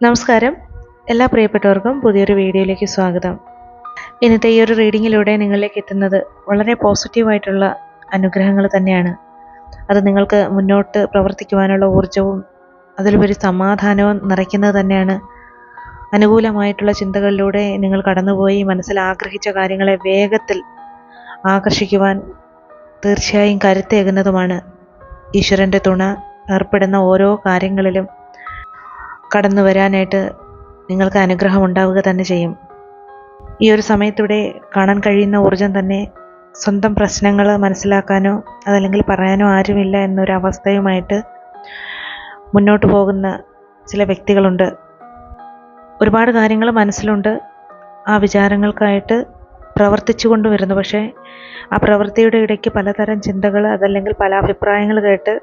നമസ്കാരം. എല്ലാ പ്രിയപ്പെട്ടവർക്കും പുതിയൊരു വീഡിയോയിലേക്ക് സ്വാഗതം. ഇന്നത്തെ ഈ ഒരു റീഡിങ്ങിലൂടെ നിങ്ങളിലേക്ക് എത്തുന്നത് വളരെ പോസിറ്റീവായിട്ടുള്ള അനുഗ്രഹങ്ങൾ തന്നെയാണ്. അത് നിങ്ങൾക്ക് മുന്നോട്ട് പ്രവർത്തിക്കുവാനുള്ള ഊർജവും അതിലുപരി സമാധാനവും നിറയ്ക്കുന്നത് തന്നെയാണ്. അനുകൂലമായിട്ടുള്ള ചിന്തകളിലൂടെ നിങ്ങൾ കടന്നുപോയി മനസ്സിൽ ആഗ്രഹിച്ച കാര്യങ്ങളെ വേഗത്തിൽ ആകർഷിക്കുവാൻ തീർച്ചയായും കരുത്തേകുന്നതുമാണ്. ഈശ്വരന്റെ തുണ ഏർപ്പെടുന്ന ഓരോ കാര്യങ്ങളിലും കടന്നു വരാനായിട്ട് നിങ്ങൾക്ക് അനുഗ്രഹം ഉണ്ടാവുക തന്നെ ചെയ്യും. ഈ ഒരു സമയത്തൂടെ കാണാൻ കഴിയുന്ന ഊർജം തന്നെ സ്വന്തം പ്രശ്നങ്ങൾ മനസ്സിലാക്കാനോ അതല്ലെങ്കിൽ പറയാനോ ആരുമില്ല എന്നൊരവസ്ഥയുമായിട്ട് മുന്നോട്ട് പോകുന്ന ചില വ്യക്തികളുണ്ട്. ഒരുപാട് കാര്യങ്ങൾ മനസ്സിലുണ്ട്. ആ വിചാരങ്ങൾക്കായിട്ട് പ്രവർത്തിച്ചു കൊണ്ടുവരുന്നു പക്ഷേ ആ പ്രവൃത്തിയുടെ ഇടയ്ക്ക് പലതരം ചിന്തകൾ അതല്ലെങ്കിൽ പല അഭിപ്രായങ്ങൾ കേട്ട്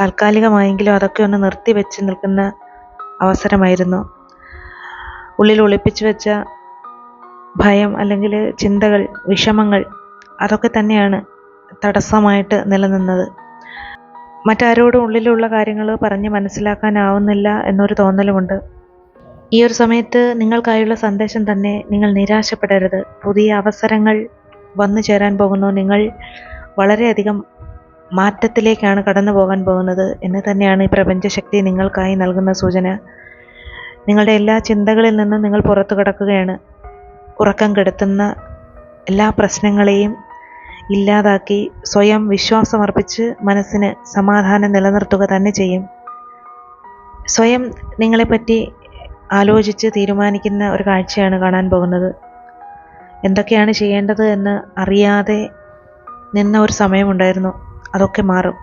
താൽക്കാലികമായെങ്കിലും അതൊക്കെ ഒന്ന് നിർത്തി വെച്ച് നിൽക്കുന്ന അവസരമായിരുന്നു. ഉള്ളിൽ ഒളിപ്പിച്ചു വെച്ച ഭയം അല്ലെങ്കിൽ ചിന്തകൾ വിഷമങ്ങൾ അതൊക്കെ തന്നെയാണ് തടസ്സമായിട്ട് നിലനിന്നത്. മറ്റാരോടും ഉള്ളിലുള്ള കാര്യങ്ങൾ പറഞ്ഞ് മനസ്സിലാക്കാനാവുന്നില്ല എന്നൊരു തോന്നലുമുണ്ട്. ഈ ഒരു സമയത്ത് നിങ്ങൾക്കായുള്ള സന്ദേശം തന്നെ നിങ്ങൾ നിരാശപ്പെടരുത്. പുതിയ അവസരങ്ങൾ വന്നു ചേരാൻ പോകുന്നു. നിങ്ങൾ വളരെയധികം മാറ്റത്തിലേക്കാണ് കടന്നു പോകാൻ പോകുന്നത്. എന്ന് തന്നെയാണ് ഈ പ്രപഞ്ചശക്തി നിങ്ങൾക്കായി നൽകുന്ന സൂചന. നിങ്ങളുടെ എല്ലാ ചിന്തകളിൽ നിന്നും നിങ്ങൾ പുറത്തു കിടക്കുകയാണ്. ഉറക്കം കെടുത്തുന്ന എല്ലാ പ്രശ്നങ്ങളെയും ഇല്ലാതാക്കി സ്വയം വിശ്വാസമർപ്പിച്ച് മനസ്സിന് സമാധാനം നിലനിർത്തുക തന്നെ ചെയ്യും. സ്വയം നിങ്ങളെപ്പറ്റി ആലോചിച്ച് തീരുമാനിക്കുന്ന ഒരു കാഴ്ചയാണ് കാണാൻ പോകുന്നത്. എന്തൊക്കെയാണ് ചെയ്യേണ്ടത് എന്ന് അറിയാതെ നിന്ന ഒരു സമയമുണ്ടായിരുന്നു. അതൊക്കെ മാറും.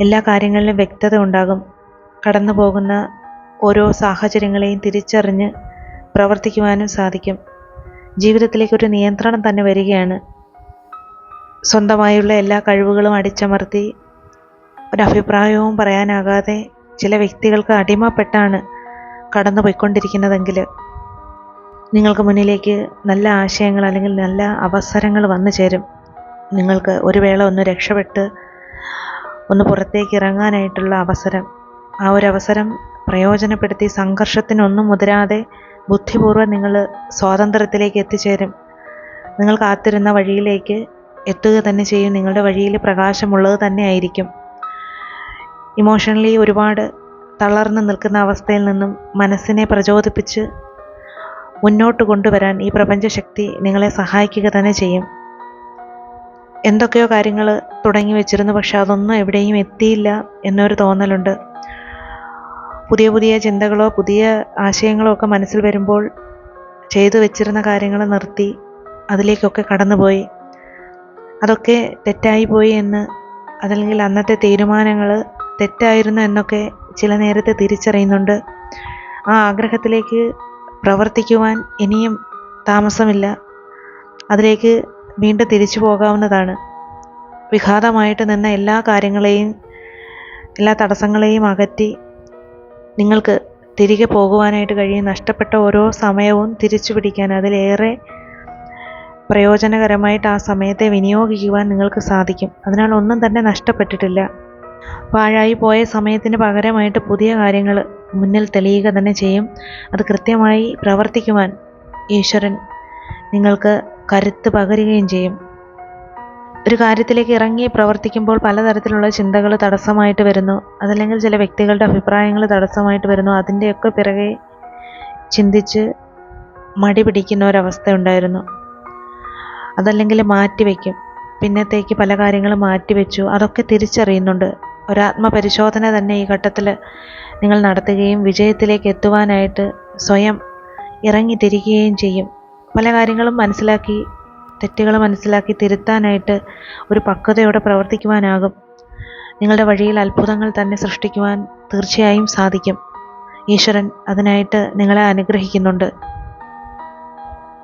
എല്ലാ കാര്യങ്ങളിലും വ്യക്തത ഉണ്ടാകും. കടന്നു പോകുന്ന ഓരോ സാഹചര്യങ്ങളെയും തിരിച്ചറിഞ്ഞ് പ്രവർത്തിക്കുവാനും സാധിക്കും. ജീവിതത്തിലേക്ക് ഒരു നിയന്ത്രണം തന്നെ വരികയാണ്. സ്വന്തമായുള്ള എല്ലാ കഴിവുകളും അടിച്ചമർത്തി ഒരഭിപ്രായവും പറയാനാകാതെ ചില വ്യക്തികൾക്ക് അടിമപ്പെട്ടാണ് കടന്നു പോയിക്കൊണ്ടിരിക്കുന്നതെങ്കിൽ നിങ്ങൾക്ക് മുന്നിലേക്ക് നല്ല ആശയങ്ങൾ അല്ലെങ്കിൽ നല്ല അവസരങ്ങൾ വന്നു ചേരും. നിങ്ങൾക്ക് ഒരു വേള ഒന്ന് രക്ഷപ്പെട്ട് ഒന്ന് പുറത്തേക്ക് ഇറങ്ങാനായിട്ടുള്ള അവസരം. ആ ഒരു അവസരം പ്രയോജനപ്പെടുത്തി സംഘർഷത്തിനൊന്നും മുതിരാതെ ബുദ്ധിപൂർവം നിങ്ങൾ സ്വാതന്ത്ര്യത്തിലേക്ക് എത്തിച്ചേരും. നിങ്ങൾ കാത്തിരുന്ന വഴിയിലേക്ക് എത്തുക തന്നെ ചെയ്യും. നിങ്ങളുടെ വഴിയിൽ പ്രകാശമുള്ളത് തന്നെ ആയിരിക്കും. ഇമോഷണലി ഒരുപാട് തളർന്നു നിൽക്കുന്ന അവസ്ഥയിൽ നിന്നും മനസ്സിനെ പ്രചോദിപ്പിച്ച് മുന്നോട്ട് കൊണ്ടുവരാൻ ഈ പ്രപഞ്ചശക്തി നിങ്ങളെ സഹായിക്കുക തന്നെ ചെയ്യും. എന്തൊക്കെയോ കാര്യങ്ങൾ തുടങ്ങി വെച്ചിരുന്നു പക്ഷെ അതൊന്നും എവിടെയും എത്തിയില്ല എന്നൊരു തോന്നലുണ്ട്. പുതിയ പുതിയ ചിന്തകളോ പുതിയ ആശയങ്ങളോ ഒക്കെ മനസ്സിൽ വരുമ്പോൾ ചെയ്തു വെച്ചിരുന്ന കാര്യങ്ങൾ നിർത്തി അതിലേക്കൊക്കെ കടന്നുപോയി. അതൊക്കെ തെറ്റായി പോയി എന്ന് അതല്ലെങ്കിൽ അന്നത്തെ തീരുമാനങ്ങൾ തെറ്റായിരുന്നു എന്നൊക്കെ ചില നേരത്തെ തിരിച്ചറിയുന്നുണ്ട്. ആ ആഗ്രഹത്തിലേക്ക് പ്രവർത്തിക്കുവാൻ ഇനിയും താമസമില്ല. അതിലേക്ക് വീണ്ടും തിരിച്ചു പോകാവുന്നതാണ്. വിഘാതമായിട്ട് നിന്ന എല്ലാ കാര്യങ്ങളെയും എല്ലാ തടസ്സങ്ങളെയും അകറ്റി നിങ്ങൾക്ക് തിരികെ പോകുവാനായിട്ട് കഴിയും. നഷ്ടപ്പെട്ട ഓരോ സമയവും തിരിച്ചു പിടിക്കാൻ അതിലേറെ പ്രയോജനകരമായിട്ട് ആ സമയത്തെ വിനിയോഗിക്കുവാൻ നിങ്ങൾക്ക് സാധിക്കും. അതിനാൽ ഒന്നും തന്നെ നഷ്ടപ്പെട്ടിട്ടില്ല. പാഴായി പോയ സമയത്തിന് പകരമായിട്ട് പുതിയ കാര്യങ്ങൾ മുന്നിൽ തെളിയുക തന്നെ ചെയ്യും. അത് കൃത്യമായി പ്രവർത്തിക്കുവാൻ ഈശ്വരൻ നിങ്ങൾക്ക് കരുത്ത് പകരുകയും ചെയ്യും. ഒരു കാര്യത്തിലേക്ക് ഇറങ്ങി പ്രവർത്തിക്കുമ്പോൾ പലതരത്തിലുള്ള ചിന്തകൾ തടസ്സമായിട്ട് വരുന്നു. അതല്ലെങ്കിൽ ചില വ്യക്തികളുടെ അഭിപ്രായങ്ങൾ തടസ്സമായിട്ട് വരുന്നു. അതിന്റെയൊക്കെ പിറകെ ചിന്തിച്ച് മടി പിടിക്കുന്ന ഒരവസ്ഥ ഉണ്ടായിരുന്നു അതല്ലെങ്കിൽ മാറ്റിവെക്കും പിന്നത്തേക്ക് പല കാര്യങ്ങളും മാറ്റിവെച്ചു അതൊക്കെ തിരിച്ചറിയുന്നുണ്ട്. ഒരാത്മപരിശോധന തന്നെ ഈ ഘട്ടത്തിൽ നിങ്ങൾ നടത്തുകയും വിജയത്തിലേക്ക് എത്തുവാനായിട്ട് സ്വയം ഇറങ്ങി തിരികുകയും ചെയ്യും. പല കാര്യങ്ങളും മനസ്സിലാക്കി തെറ്റുകൾ മനസ്സിലാക്കി തിരുത്താനായിട്ട് ഒരു പക്വതയോടെ പ്രവർത്തിക്കുവാനാകും. നിങ്ങളുടെ വഴിയിൽ അത്ഭുതങ്ങൾ തന്നെ സൃഷ്ടിക്കുവാൻ തീർച്ചയായും സാധിക്കും. ഈശ്വരൻ അതിനായിട്ട് നിങ്ങളെ അനുഗ്രഹിക്കുന്നുണ്ട്.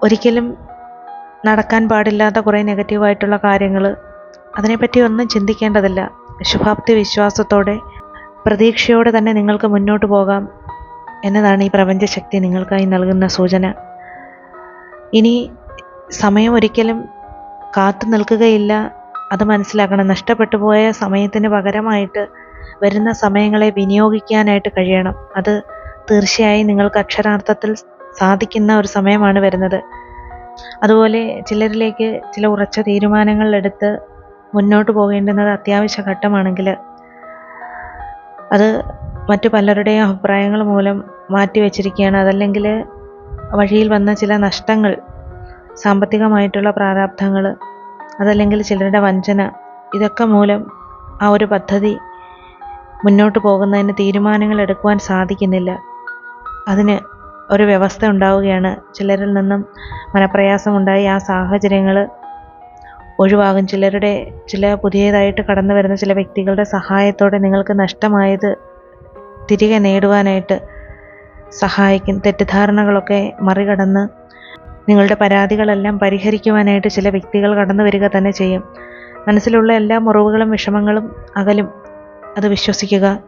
ഒരിക്കലും നടക്കാൻ പാടില്ലാത്ത കുറേ നെഗറ്റീവായിട്ടുള്ള കാര്യങ്ങൾ അതിനെപ്പറ്റി ഒന്നും ചിന്തിക്കേണ്ടതില്ല. ശുഭാപ്തി വിശ്വാസത്തോടെ പ്രതീക്ഷയോടെ തന്നെ നിങ്ങൾക്ക് മുന്നോട്ട് പോകാം എന്നതാണ് ഈ പ്രപഞ്ചശക്തി നിങ്ങൾക്കായി നൽകുന്ന സൂചന. ഇനി സമയം ഒരിക്കലും കാത്തു നിൽക്കുകയില്ല. അത് മനസ്സിലാക്കണം. നഷ്ടപ്പെട്ടു പോയ സമയത്തിന് പകരമായിട്ട് വരുന്ന സമയങ്ങളെ വിനിയോഗിക്കാനായിട്ട് കഴിയണം. അത് തീർച്ചയായും നിങ്ങൾക്ക് അക്ഷരാർത്ഥത്തിൽ സാധിക്കുന്ന ഒരു സമയമാണ് വരുന്നത്. അതുപോലെ ചിലരിലേക്ക് ചില ഉറച്ച തീരുമാനങ്ങൾ എടുത്ത് മുന്നോട്ട് പോകേണ്ടുന്നത് അത്യാവശ്യ ഘട്ടമാണെങ്കിൽ അത് മറ്റു പലരുടെയും അഭിപ്രായങ്ങൾ മൂലം മാറ്റി വച്ചിരിക്കുകയാണ് അതല്ലെങ്കിൽ വഴിയിൽ വന്ന ചില നഷ്ടങ്ങൾ സാമ്പത്തികമായിട്ടുള്ള പ്രാരാബ്ധങ്ങൾ അതല്ലെങ്കിൽ ചിലരുടെ വഞ്ചന ഇതൊക്കെ മൂലം ആ ഒരു പദ്ധതി മുന്നോട്ട് പോകുന്നതിന് തീരുമാനങ്ങൾ എടുക്കുവാൻ സാധിക്കുന്നില്ല. അതിന് ഒരു വ്യവസ്ഥ ഉണ്ടാവുകയാണ്. ചിലരിൽ നിന്നും മനപ്രയാസമുണ്ടായി ആ സാഹചര്യങ്ങൾ ഒഴിവാകും. ചിലരുടെ ചില പുതിയതായിട്ട് കടന്നു വരുന്ന ചില വ്യക്തികളുടെ സഹായത്തോടെ നിങ്ങൾക്ക് നഷ്ടമായത് തിരികെ നേടുവാനായിട്ട് സഹായിക്കും തെറ്റിദ്ധാരണകളൊക്കെ മറികടന്ന് നിങ്ങളുടെ പരാതികളെല്ലാം പരിഹരിക്കുവാനായിട്ട് ചില വ്യക്തികൾ കടന്നു വരിക തന്നെ ചെയ്യും. മനസ്സിലുള്ള എല്ലാ മുറിവുകളും വിഷമങ്ങളും അകലും അത് വിശ്വസിക്കുക.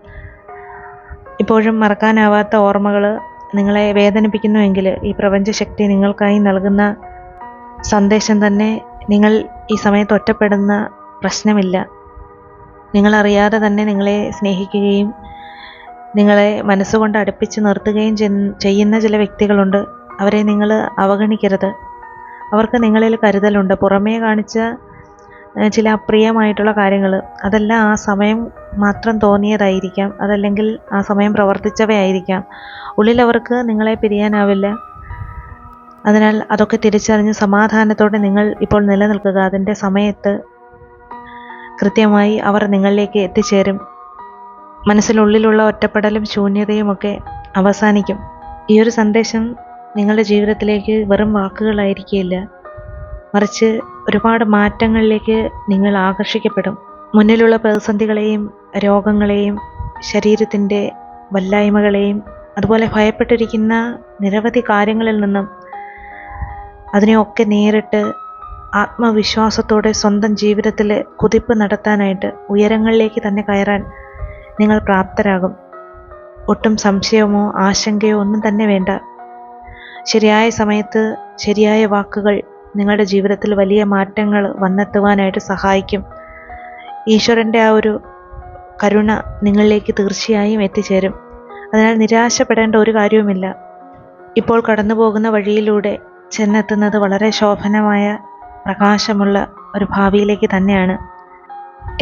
ഇപ്പോഴും മറക്കാനാവാത്ത ഓർമ്മകൾ നിങ്ങളെ വേദനിപ്പിക്കുന്നുവെങ്കിൽ ഈ പ്രപഞ്ചശക്തി നിങ്ങൾക്കായി നൽകുന്ന സന്ദേശം തന്നെ നിങ്ങൾ ഈ സമയത്ത് ഒറ്റപ്പെടുന്ന പ്രശ്നമില്ല. നിങ്ങളറിയാതെ തന്നെ നിങ്ങളെ സ്നേഹിക്കുകയും നിങ്ങളെ മനസ്സുകൊണ്ട് അടുപ്പിച്ച് നിർത്തുകയും ചെയ്യുന്ന ചില വ്യക്തികളുണ്ട്. അവരെ നിങ്ങൾ അവഗണിക്കരുത്. അവർക്ക് നിങ്ങളിൽ കരുതലുണ്ട്. പുറമേ കാണിച്ച ചില അപ്രിയമായിട്ടുള്ള കാര്യങ്ങൾ. അതെല്ലാം ആ സമയം മാത്രം തോന്നിയതായിരിക്കാം. അതല്ലെങ്കിൽ ആ സമയം പ്രവർത്തിച്ചവയായിരിക്കാം. ഉള്ളിൽ അവർക്ക് നിങ്ങളെ പിരിയാനാവില്ല. അതിനാൽ അതൊക്കെ തിരിച്ചറിഞ്ഞ് സമാധാനത്തോടെ നിങ്ങൾ ഇപ്പോൾ നിലനിൽക്കുക. അതിന്റെ സമയത്ത് കൃത്യമായി അവർ നിങ്ങളിലേക്ക് എത്തിച്ചേരും. മനസ്സിനുള്ളിലുള്ള ഒറ്റപ്പെടലും ശൂന്യതയും ഒക്കെ അവസാനിക്കും. ഈ ഒരു സന്ദേശം നിങ്ങളുടെ ജീവിതത്തിലേക്ക് വെറും വാക്കുകളായിരിക്കില്ല. മറിച്ച് ഒരുപാട് മാറ്റങ്ങളിലേക്ക് നിങ്ങൾ ആകർഷിക്കപ്പെടും. മുന്നിലുള്ള പ്രതിസന്ധികളെയും രോഗങ്ങളെയും ശരീരത്തിന്റെ വല്ലായ്മകളെയും അതുപോലെ ഭയപ്പെട്ടിരിക്കുന്ന നിരവധി കാര്യങ്ങളിൽ നിന്നും അതിനെയൊക്കെ നേരിട്ട് ആത്മവിശ്വാസത്തോടെ സ്വന്തം ജീവിതത്തിൽ കുതിപ്പ് നടത്താനായിട്ട് ഉയരങ്ങളിലേക്ക് തന്നെ കയറാൻ നിങ്ങൾ പ്രാപ്തരാകും. ഒട്ടും സംശയമോ ആശങ്കയോ ഒന്നും തന്നെ വേണ്ട. ശരിയായ സമയത്ത് ശരിയായ വാക്കുകൾ നിങ്ങളുടെ ജീവിതത്തിൽ വലിയ മാറ്റങ്ങൾ വന്നെത്തുവാനായിട്ട് സഹായിക്കും. ഈശ്വരന്റെ ആ ഒരു കരുണ നിങ്ങളിലേക്ക് തീർച്ചയായും എത്തിച്ചേരും. അതിനാൽ നിരാശപ്പെടേണ്ട ഒരു കാര്യവുമില്ല. ഇപ്പോൾ കടന്നു പോകുന്ന വഴിയിലൂടെ ചെന്നെത്തുന്നത് വളരെ ശോഭനമായ പ്രകാശമുള്ള ഒരു ഭാവിയിലേക്ക് തന്നെയാണ്.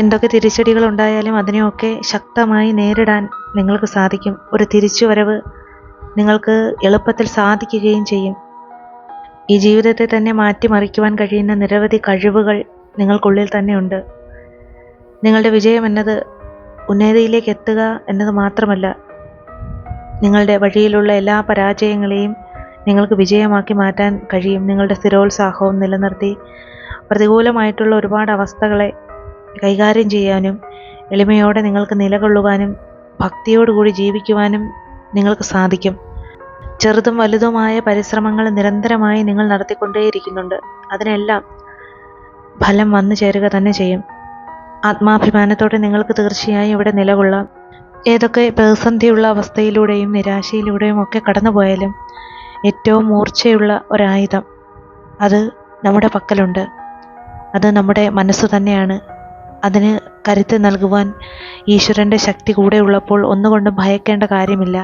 എന്തൊക്കെ തിരിച്ചടികൾ ഉണ്ടായാലും അതിനെയൊക്കെ ശക്തമായി നേരിടാൻ നിങ്ങൾക്ക് സാധിക്കും. ഒരു തിരിച്ചുവരവ് നിങ്ങൾക്ക് എളുപ്പത്തിൽ സാധിക്കുകയും ചെയ്യും. ഈ ജീവിതത്തെ തന്നെ മാറ്റിമറിക്കുവാൻ കഴിയുന്ന നിരവധി കഴിവുകൾ നിങ്ങൾക്കുള്ളിൽ തന്നെയുണ്ട് നിങ്ങളുടെ വിജയം എന്നത് ഉന്നതിയിലേക്ക് എത്തുക എന്നത് മാത്രമല്ല നിങ്ങളുടെ വഴിയിലുള്ള എല്ലാ പരാജയങ്ങളെയും നിങ്ങൾക്ക് വിജയമാക്കി മാറ്റാൻ കഴിയും. നിങ്ങളുടെ സ്ഥിരോത്സാഹവും നിലനിർത്തി പ്രതികൂലമായിട്ടുള്ള ഒരുപാട് അവസ്ഥകളെ കൈകാര്യം ചെയ്യാനും എളിമയോടെ നിങ്ങൾക്ക് നിലകൊള്ളുവാനും ഭക്തിയോടുകൂടി ജീവിക്കുവാനും നിങ്ങൾക്ക് സാധിക്കും. ചെറുതും വലുതുമായ പരിശ്രമങ്ങൾ നിരന്തരമായി നിങ്ങൾ നടത്തിക്കൊണ്ടേയിരിക്കുന്നുണ്ട്. അതിനെല്ലാം ഫലം വന്നു ചേരുക തന്നെ ചെയ്യും. ആത്മാഭിമാനത്തോടെ നിങ്ങൾക്ക് തീർച്ചയായും ഇവിടെ നിലകൊള്ളാം. ഏതൊക്കെ പ്രതിസന്ധിയുള്ള അവസ്ഥയിലൂടെയും നിരാശയിലൂടെയും ഒക്കെ കടന്നുപോയാലും ഏറ്റവും മൂർച്ചയുള്ള ഒരായുധം അത് നമ്മുടെ പക്കലുണ്ട്. അത് നമ്മുടെ മനസ്സ് തന്നെയാണ്. അതിന് കരുത്ത് നൽകുവാൻ ഈശ്വരന്റെ ശക്തി കൂടെ ഉള്ളപ്പോൾ ഒന്നുകൊണ്ടും ഭയക്കേണ്ട കാര്യമില്ല.